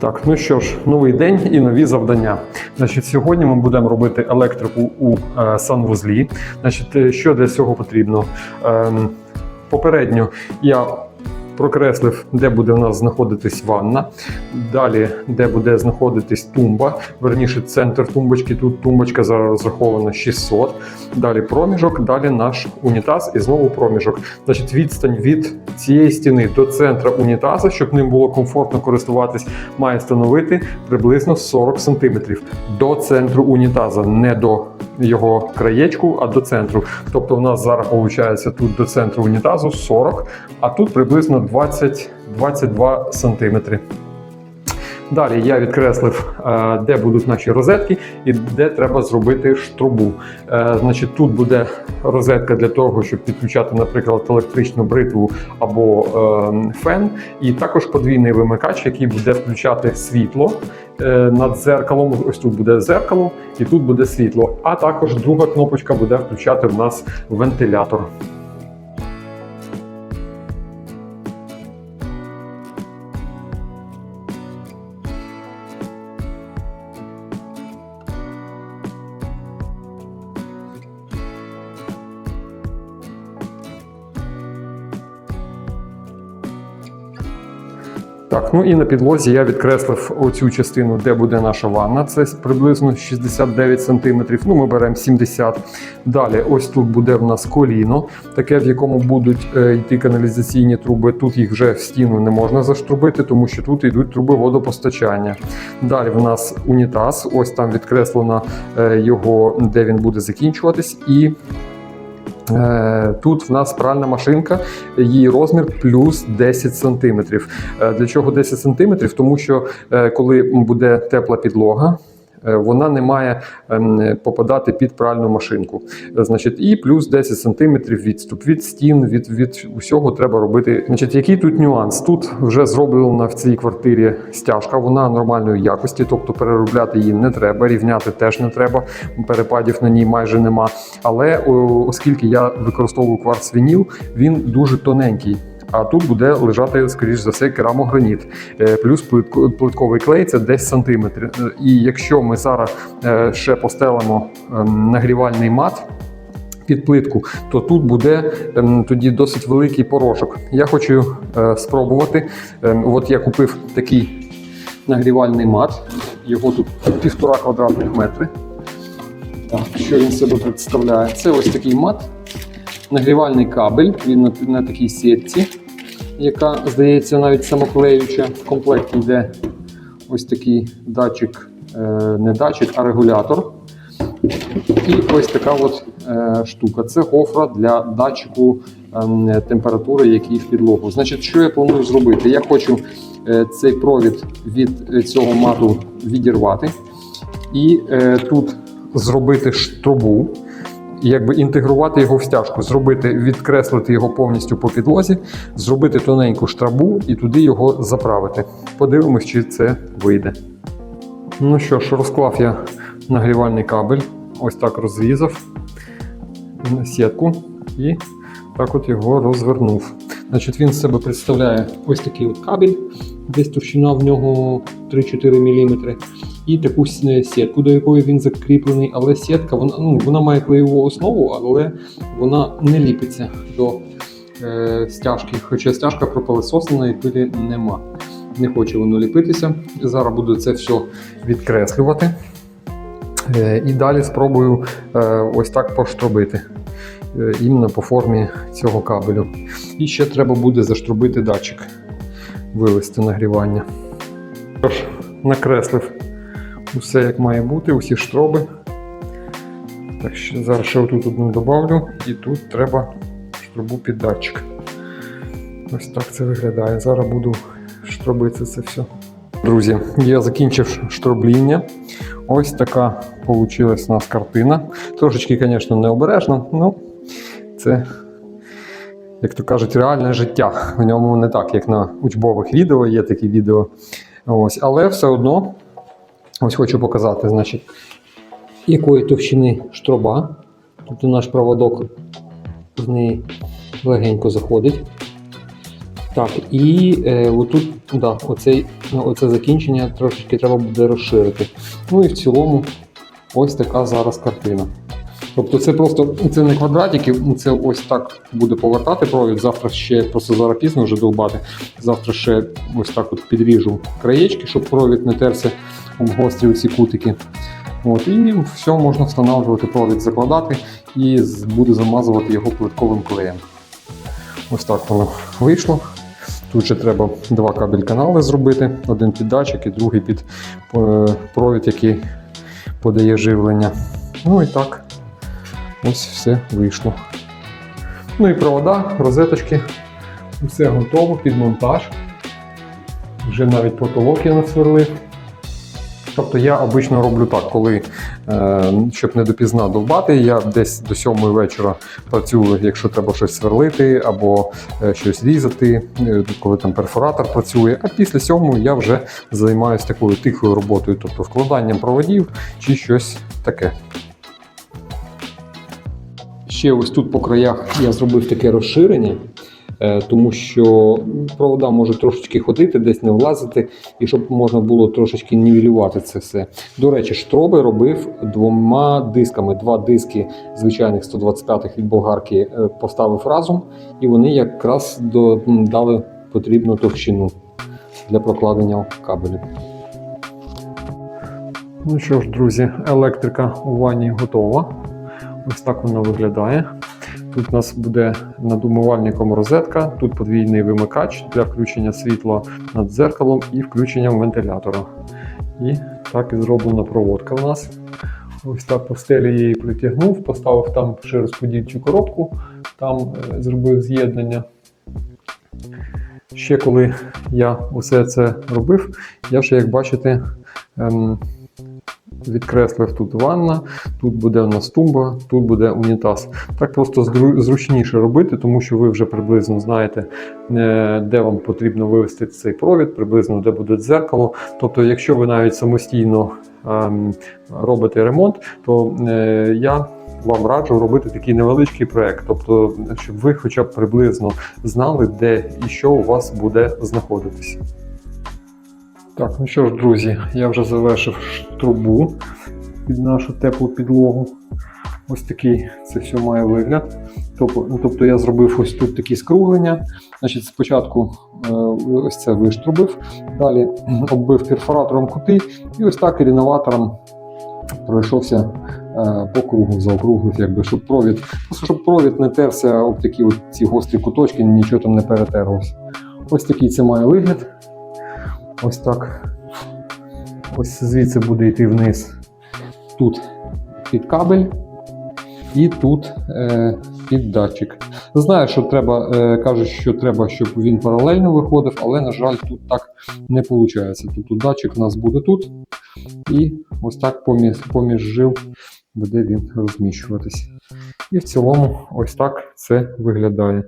Так, ну що ж, новий день і нові завдання. Значить, сьогодні ми будемо робити електрику у е, санвузлі. Значить, е, що для цього потрібно? Е, попередньо я прокреслив, де буде у нас знаходитись ванна. Далі, де буде знаходитись тумба, верніше центр тумбочки. Тут тумбочка зараз розрахована 600. Далі проміжок, далі наш унітаз і знову проміжок. Значить, відстань від цієї стіни до центра унітаза, щоб ним було комфортно користуватись, має становити приблизно 40 см до центру унітаза, не до його краєчку, а до центру. Тобто, у нас зараз виходить тут до центру унітазу 40, а тут приблизно 20-22 см. Далі я відкреслив, е, де будуть наші розетки і де треба зробити штрубу. Е, Значить, тут буде розетка для того, щоб підключати, наприклад, електричну бритву або е, фен, і також подвійний вимикач, який буде включати світло над дзеркалом. Ось тут буде дзеркало, і тут буде світло. А також друга кнопочка буде включати в нас вентилятор. Так, ну і на підлозі я відкреслив оцю частину, де буде наша ванна. Це приблизно 69 см. Ну, ми беремо 70 Далі, ось тут буде в нас коліно, таке, в якому будуть е, йти каналізаційні труби. Тут їх вже в стіну не можна заштрубити, тому що тут йдуть труби водопостачання. Далі в нас унітаз. Ось там відкреслено е, його, де він буде закінчуватись. І Тут в нас пральна машинка, її розмір плюс 10 см. Для чого 10 см? Тому що е, коли буде тепла підлога, е, вона не має ем, попадати під пральну машинку. Е, Значить, і плюс 10 см відступ від стін, від, від усього треба робити. Значить, який тут нюанс? Тут вже зроблена в цій квартирі стяжка, вона нормальної якості, тобто переробляти її не треба, рівняти теж не треба. Перепадів на ній майже нема. Але оскільки я використовую кварц вініл, він дуже тоненький. А тут буде лежати, скоріш за все, керамограніт. Е, Плюс плитковий клей це десь сантиметр. Е, І якщо ми зараз е, ще постелимо ем, нагрівальний мат. Під плитку, то тут буде ем, тоді досить великий порошок. Я хочу е, спробувати. Ем, от я купив такий нагрівальний мат. Його тут півтора квадратних метри. Так, що він себе представляє? Це ось такий мат, нагрівальний кабель, він на, на такій сітці, яка, здається, навіть самоклеюча. В комплекті йде ось такий датчик, е, не датчик, а регулятор. І ось така от е, штука. Це гофра для датчику ем, температури, який в підлогу. Значить, що я планую зробити? Я хочу е, цей провід від цього мату відірвати і тут зробити трубу. Якби інтегрувати його в стяжку, зробити, відкреслити його повністю по підлозі, зробити тоненьку штрабу і туди його заправити. Подивимось, чи це вийде. Ну що ж, розклав я нагрівальний кабель, ось так розрізав сітку і так от його розвернув. Значить, він з себе представляє ось такий от кабель, десь товщина в нього 3-4 мм. І таку сітку, до якої він закріплений, але сітка вона, ну, вона має клеєву основу, але вона не ліпиться до е, стяжки. Хоча стяжка пропилисосана і пилі нема. Не хоче воно ліпитися. Зараз буду це все відкреслювати. Е, І далі спробую е, ось так поштробити е, іменно по формі цього кабелю. І ще треба буде заштрубити датчик, вивести нагрівання. Тож, накреслив усе як має бути, усі штроби. Так, ще зараз ще отут одну добавлю, і тут треба штрубу під датчик. Ось так це виглядає. Зараз буду штробити це все. Друзі, я закінчив штробління. Ось така вийшла у нас картина. Трошечки, звісно, необережно, ну це, як то кажуть, реальне життя. В ньому не так, як на учбових відео, є такі відео. Ось, але все одно, ось хочу показати, значить, якої товщини штроба. Тобто наш проводок з неї легенько заходить. Так, і е, отут, да, оцей, ну, оце закінчення трошечки треба буде розширити. Ну і в цілому ось така зараз картина. Тобто це просто це не квадратики, це ось так буде повертати провід. Завтра ще просто зараз пізно вже довбати. Завтра ще ось так от підріжу краєчки, щоб провід не терся гострі ці кутики. От, і все можна встановлювати провід, закладати і буде замазувати його плитковим клеєм. Ось так воно вийшло. Тут ще треба два кабель-канали зробити: один під датчик і другий під е, провід, який подає живлення. Ну і так, ось все вийшло. Ну і провода, розеточки. Все готово під монтаж. Вже навіть потолок я насверлив. Тобто я обично роблю так, коли, е, щоб не допізна довбати, я десь до 7 вечора працюю, якщо треба щось сверлити або е, щось різати, е, коли там перфоратор працює. А після 7 я вже займаюся такою тихою роботою, тобто вкладанням проводів чи щось таке. Ще ось тут по краях я зробив таке розширення, тому що провода можуть трошечки ходити, десь не влазити, і щоб можна було трошечки нівелювати це все. До речі, штроби робив двома дисками. Два диски звичайних 125-х від болгарки е, поставив разом, і вони якраз дали потрібну товщину для прокладення кабелю. Ну що ж, друзі, електрика у ванні готова. Ось так вона виглядає. Тут у нас буде над умивальником розетка, тут подвійний вимикач для включення світла над дзеркалом і включенням вентилятора. І так і зроблена проводка у нас. Ось так по стелі я її притягнув, поставив там ще розподільчу коробку, там е, зробив з'єднання. Ще коли я усе це робив, я ще, як бачите, ем, відкреслив тут ванна, тут буде у нас тумба, тут буде унітаз. Так просто зручніше робити, тому що ви вже приблизно знаєте, е, де вам потрібно вивести цей провід, приблизно де буде дзеркало. Тобто, якщо ви навіть самостійно ем, робите ремонт, то е, я вам раджу робити такий невеличкий проект, тобто, щоб ви хоча б приблизно знали, де і що у вас буде знаходитись. Так, ну що ж, друзі, я вже завершив трубу під нашу теплу підлогу. Ось такий це все має вигляд. Тобто, ну, тобто я зробив ось тут такі скруглення. Значить, спочатку е, ось це виштрубив, далі оббив перфоратором кути і ось так ріноватором пройшовся е, по кругу, заокруглив, якби, щоб провід, просто щоб провід не терся об такі от ці гострі куточки, нічого там не перетерлося. Ось такий це має вигляд. Ось так. Ось звідси буде йти вниз. Тут під кабель і тут е, під датчик. Знаю, що треба, е, кажуть, що треба, щоб він паралельно виходив, але, на жаль, тут так не виходить. Тобто датчик у нас буде тут, і ось так поміж, поміж жил буде він розміщуватись. І в цілому, ось так це виглядає.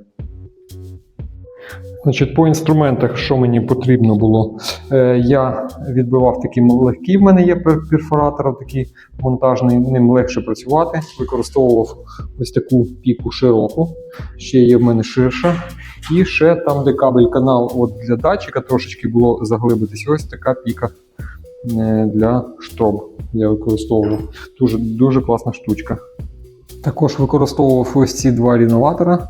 Значить, по інструментах, що мені потрібно було, е, я відбивав такі легкі, в мене є перфоратор, такий монтажний, ним легше працювати. Використовував ось таку піку широку, ще є в мене ширша. І ще там, де кабель канал от для датчика, трошечки було заглибитись. Ось така піка е, для штроб. Я використовував. Дуже, дуже класна штучка. Також використовував ось ці два ріноватора.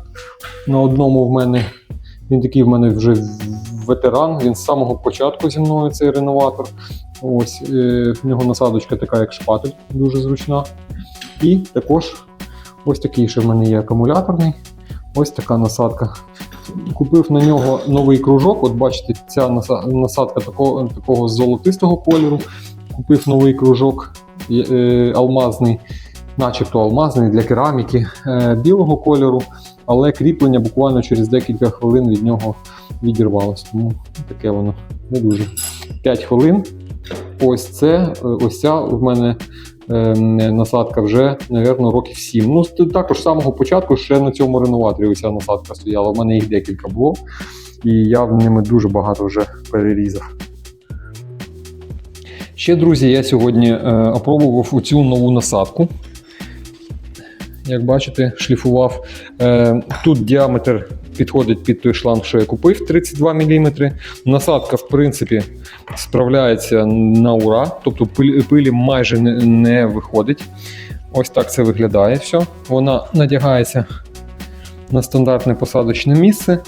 На одному в мене він такий в мене вже ветеран. Він з самого початку зі мною цей реноватор. Ось е, в нього насадочка така, як шпатель, дуже зручна. І також ось такий ще в мене є акумуляторний. Ось така насадка. Купив на нього новий кружок. От бачите, ця насадка такого, такого золотистого кольору. Купив новий кружок е, алмазний, начебто алмазний для кераміки е, білого кольору але кріплення буквально через декілька хвилин від нього відірвалося. Тому таке воно не дуже. 5 хвилин. Ось це, е, ось ця в мене е, насадка вже, напевно, років 7. Ну, також з самого початку ще на цьому реноваторі ось ця насадка стояла. У мене їх декілька було, і я в ними дуже багато вже перерізав. Ще, друзі, я сьогодні е, опробував оцю нову насадку. Як бачите, шліфував. Е, тут діаметр підходить під той шланг, що я купив 32 мм. Насадка, в принципі, справляється на ура, тобто пилі майже не, виходить. Ось так це виглядає все. Вона надягається на стандартне посадочне місце.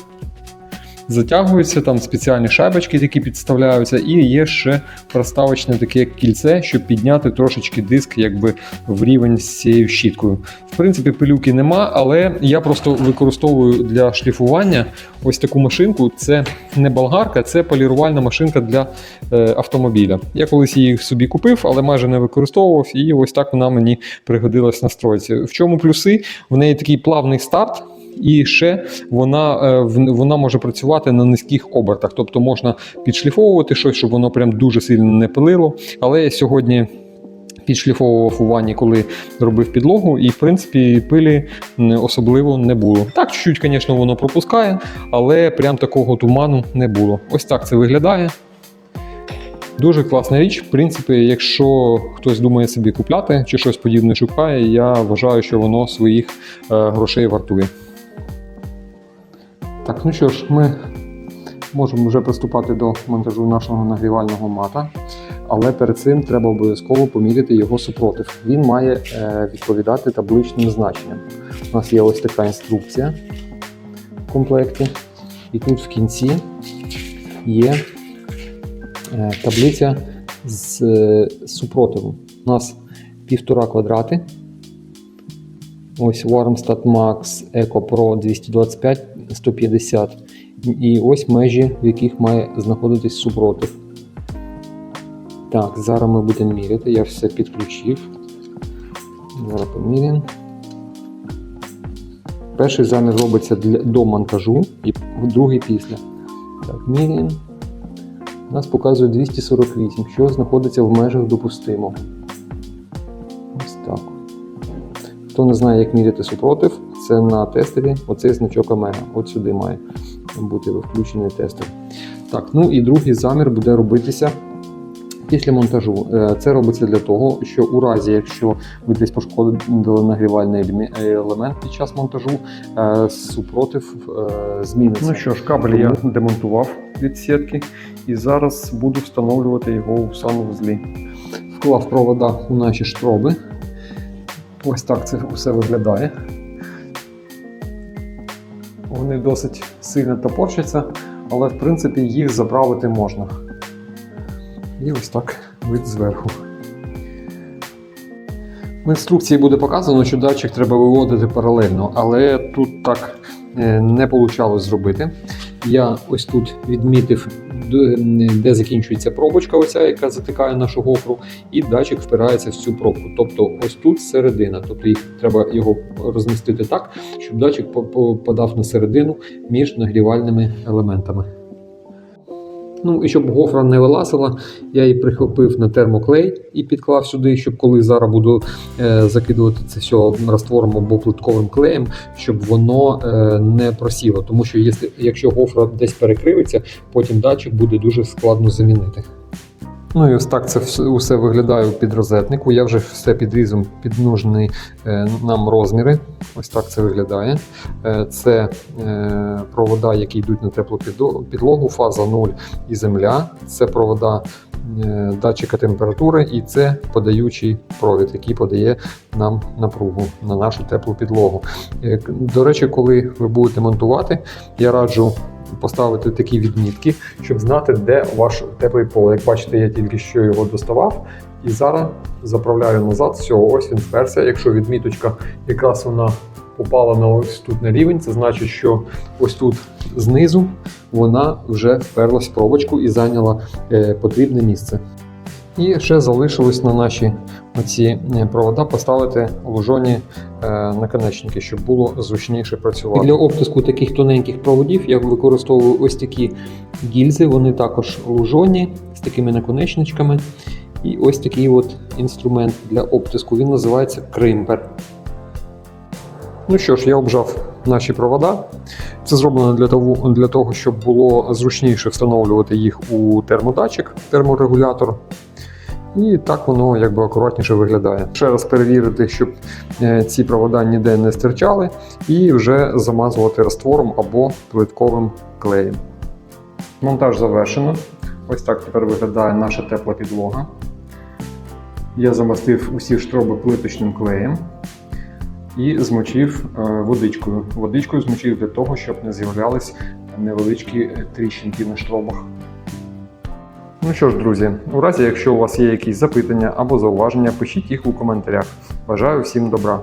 Затягуються, там спеціальні шайбочки, які підставляються, і є ще проставочне таке кільце, щоб підняти трошечки диск якби в рівень з цією щіткою. В принципі, пилюки нема, але я просто використовую для шліфування ось таку машинку. Це не болгарка, це полірувальна машинка для е, автомобіля. Я колись її собі купив, але майже не використовував, і ось так вона мені пригодилась на стройці. В чому плюси? В неї такий плавний старт. І ще вона, е, вона може працювати на низьких обертах, тобто можна підшліфовувати щось, щоб воно прям дуже сильно не пилило. Але я сьогодні підшліфовував у ванні, коли робив підлогу, і в принципі пилі особливо не було. Так, чуть-чуть, звісно, воно пропускає, але прям такого туману не було. Ось так це виглядає. Дуже класна річ. В принципі, якщо хтось думає собі купляти чи щось подібне шукає, я вважаю, що воно своїх е, грошей вартує. Так, ну що ж, ми можемо вже приступати до монтажу нашого нагрівального мата, але перед цим треба обов'язково поміряти його супротив. Він має е, відповідати табличним значенням. У нас є ось така інструкція в комплекті, і тут в кінці є е, таблиця з е, супротивом. У нас півтора квадрати. Ось Warmstat Max Eco Pro 225 150. І ось межі, в яких має знаходитись супротив. Так, зараз ми будемо міряти. Я все підключив. Зараз поміряємо. Перший замір робиться для, до монтажу і другий після. Так, міряємо. Нас показує 248, що знаходиться в межах допустимого. Ось так. Хто не знає, як міряти супротив, це на тестері оцей значок Омега. От сюди має бути включений тестер. Так, ну і другий замір буде робитися після монтажу. Е, Це робиться для того, що у разі, якщо ви десь пошкодили нагрівальний елемент під час монтажу, е, супротив е, зміниться. Ну що ж, кабель я демонтував від сітки і зараз буду встановлювати його у санвузлі. Вклав провода у наші штроби. Ось так це все виглядає. Вони досить сильно топорчаться, але в принципі їх заправити можна. І ось так вид зверху. В інструкції буде показано, що датчик треба виводити паралельно, але тут так е, не вийшло зробити. Я ось тут відмітив, де- закінчується пробочка, оця, яка затикає нашу гофру, і датчик впирається в цю пробку. Тобто ось тут середина. Тобто їх треба його розмістити так, щоб датчик по- попадав на середину між нагрівальними елементами. Ну і щоб гофра не вилазила, я її прихопив на термоклей і підклав сюди, щоб коли зараз буду е, закидувати це все раствором або плитковим клеєм, щоб воно е, не просіло. Тому що якщо гофра десь перекривиться, потім датчик буде дуже складно замінити. Ну і ось так це все, виглядає у підрозетнику. Я вже все підрізом під нужні е, нам розміри. Ось так це виглядає. Е, це е, провода, які йдуть на теплу підлогу, фаза 0 і земля. Це провода датчика температури, і це подаючий провід, який подає нам напругу на нашу теплу підлогу. До речі, коли ви будете монтувати, я раджу поставити такі відмітки, щоб знати, де ваш теплий пол. Як бачите, я тільки що його доставав. І зараз заправляю назад. Все, ось він вперся. Якщо відміточка якраз вона попала на ось тут на рівень, це значить, що ось тут знизу вона вже вперлась в пробочку і зайняла е, потрібне місце. І ще залишилось на наші оці е, провода поставити лужоні е, наконечники, щоб було зручніше працювати. Для обтиску таких тоненьких проводів я використовую ось такі гільзи, вони також лужоні з такими наконечничками. І ось такий от інструмент для обтиску. Він називається кримпер. Ну що ж, я обжав наші провода. Це зроблено для того, для того, щоб було зручніше встановлювати їх у термодатчик, терморегулятор. І так воно якби акуратніше виглядає. Ще раз перевірити, щоб е, ці провода ніде не стирчали, і вже замазувати раствором або плитковим клеєм. Монтаж завершено. Ось так тепер виглядає наша тепла підлога. Я замастив усі штроби плиточним клеєм і змочив е, водичкою. Водичкою змочив для того, щоб не з'являлись невеличкі тріщинки на штробах. Ну що ж, друзі, у разі, якщо у вас є якісь запитання або зауваження, пишіть їх у коментарях. Бажаю всім добра!